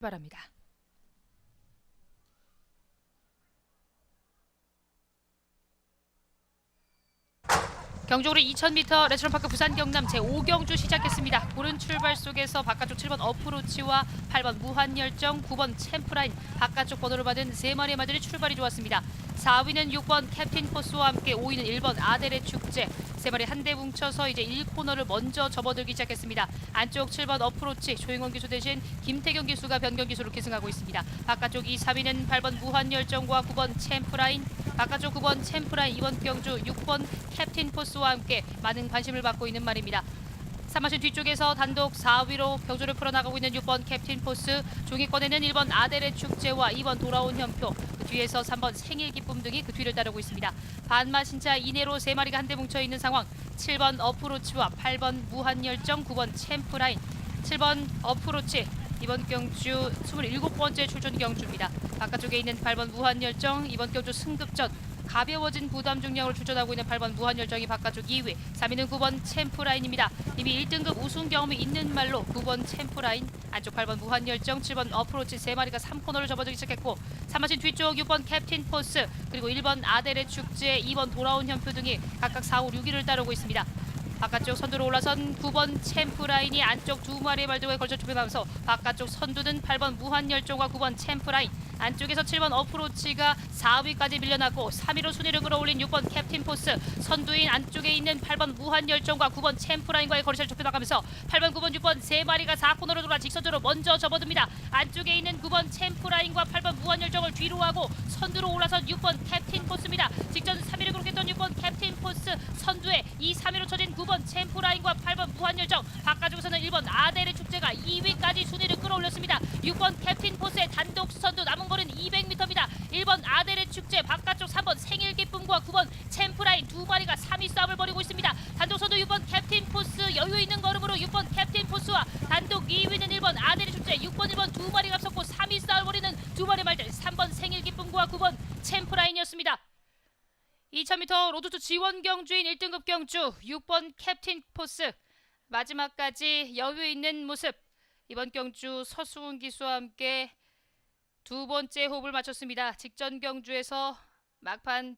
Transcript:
바랍니다. 경주로 2000m 레스토랑파크 부산 경남 제5경주 시작했습니다. 고른 출발 속에서 바깥쪽 7번 어프로치와 8번 무한열정, 9번 챔프라인 바깥쪽 번호를 받은 세 마리의 마들이 출발이 좋았습니다. 4위는 6번 캡틴 포스와 함께 5위는 1번 아델의 축제 세 마리 한데 뭉쳐서 이제 1코너를 먼저 접어들기 시작했습니다. 안쪽 7번 어프로치 조용원 기수 대신 김태경 기수가 변경 기수로 계승하고 있습니다. 바깥쪽 2, 3위는 8번 무한열정과 9번 챔프라인 바깥쪽 9번 챔프라인 이번 경주 6번 캡틴 포스와 함께 많은 관심을 받고 있는 말입니다. 사마신 뒤쪽에서 단독 4위로 경주를 풀어나가고 있는 6번 캡틴 포스 종이권에는 1번 아델의 축제와 2번 돌아온 현표 그 뒤에서 3번 생일 기쁨 등이 그 뒤를 따르고 있습니다. 반마 신차 이내로 세 마리가 한데 뭉쳐 있는 상황 7번 어프로치와 8번 무한열정 9번 챔프라인 7번 어프로치 이번 경주 27번째 출전 경주입니다. 바깥쪽에 있는 8번 무한열정 이번 경주 승급전 가벼워진 부담 중량으로 출전하고 있는 8번 무한열정이 바깥쪽 2위 3위는 9번 챔프라인입니다. 이미 1등급 우승 경험이 있는 말로 9번 챔프라인 안쪽 8번 무한열정 7번 어프로치 3마리가 3코너를 접어들기 시작했고 3마신 뒤쪽 6번 캡틴 포스 그리고 1번 아델의 축제 2번 돌아온 현표 등이 각각 4, 5, 6위를 따르고 있습니다. 바깥쪽 선두로 올라선 9번 챔프라인이 안쪽 두 마리의 말들에 걸쳐 좁혀가면서 바깥쪽 선두는 8번 무한열정과 9번 챔프라인. 안쪽에서 7번 어프로치가 4위까지 밀려났고 3위로 순위를 끌어올린 6번 캡틴 포스. 선두인 안쪽에 있는 8번 무한열정과 9번 챔프라인과의 거리를 좁혀나가면서 8번 9번 6번 세 마리가 4코너로 돌아 직선으로 먼저 접어듭니다. 안쪽에 있는 9번 챔프라인과 8번 무한열정을 뒤로 하고 선두로 올라선 6번 캡틴 포스입니다. 직전 3위를 기록했던 6번 캡틴 포스 선두에 2, 3위로 쳐진 9번 챔프라인과 8번 무한열정. 바깥쪽에서는 1번 아델의 축제가 2위까지 순위를 끌어올렸습니다. 6번 캡틴 포스의 단독 선두 남은 거리는 200m입니다. 1번 아델의 축제 바깥쪽 3번 생일 기쁨과 9번 챔프라인 두 마리가 3위 싸움을 벌이고 있습니다. 단독 선두 6번 캡틴 포스 여유 있는 걸음으로 6번 캡틴 포스와 단독 2위는 1번 아델의 축제 6번 1번 두 마리가 앞섰고 3위 싸움을 벌이는 두 마리 말들 3번 생일 기쁨과 9번 챔프라인이었습니다 2000m 로드투 지원 경 주인 1등급 경주 6번 캡틴 포스 마지막까지 여유 있는 모습 이번 경주 서수훈 기수와 함께 두 번째 호흡을 마쳤습니다. 직전 경주에서 막판